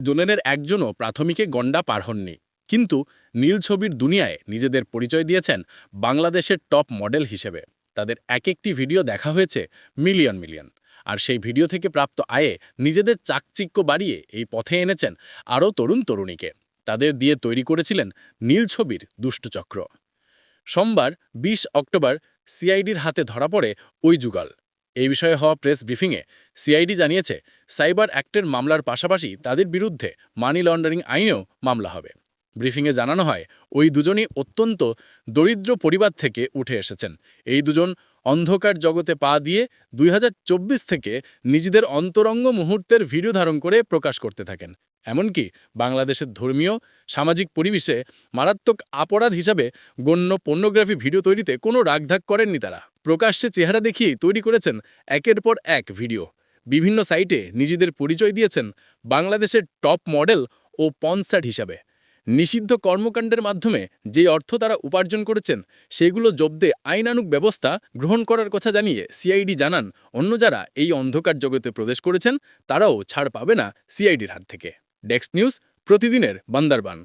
জোনেনের একজনও প্রাথমিকে গণ্ডা পার হননি। কিন্তু নীল ছবির দুনিয়ায় নিজেদের পরিচয় দিয়েছেন বাংলাদেশের টপ মডেল হিসেবে। তাদের এক একটি ভিডিও দেখা হয়েছে মিলিয়ন মিলিয়ন। আর সেই ভিডিও থেকে প্রাপ্ত আয়ে নিজেদের চাকচিক্য বাড়িয়ে এই পথে এনেছেন আরও তরুণ তরুণীকে। তাদের দিয়ে তৈরি করেছিলেন নীল ছবির দুষ্টচক্র সোমবার ২০ অক্টোবর সিআইডির হাতে ধরা পড়ে ওই যুগল। এই বিষয়ে হওয়া প্রেস ব্রিফিংয়ে সিআইডি জানিয়েছে, সাইবার অ্যাক্টের মামলার পাশাপাশি তাদের বিরুদ্ধে মানি লন্ডারিং আইনেও মামলা হবে। ব্রিফিংয়ে জানানো হয়, ওই দুজনই অত্যন্ত দরিদ্র পরিবার থেকে উঠে এসেছেন। এই দুজন অন্ধকার জগতে পা দিয়ে দুই হাজার চব্বিশ থেকে নিজেদের অন্তরঙ্গ মুহূর্তের ভিডিও ধারণ করে প্রকাশ করতে থাকেন। এমনকি বাংলাদেশের ধর্মীয়, সামাজিক পরিবেশে মারাত্মক অপরাধ হিসাবে গণ্য পর্নোগ্রাফি ভিডিও তৈরিতে কোনো রাগধাক করেননি তারা। প্রকাশ্যে চেহারা দেখিয়েই তৈরি করেছেন একের পর এক ভিডিও। বিভিন্ন সাইটে নিজেদের পরিচয় দিয়েছেন বাংলাদেশের টপ মডেল ও পনসার্ট হিসাবে। নিষিদ্ধ কর্মকাণ্ডের মাধ্যমে যে অর্থ তারা উপার্জন করেছেন, সেগুলো জব্দে আইনানুগ ব্যবস্থা গ্রহণ করার কথা জানিয়ে সিআইডি জানান, অন্য যারা এই অন্ধকার জগতে প্রবেশ করেছেন, তারাও ছাড় পাবে না সিআইডির হাত থেকে। ডেক্স নিউজ, প্রতিদিনের বান্দারবান।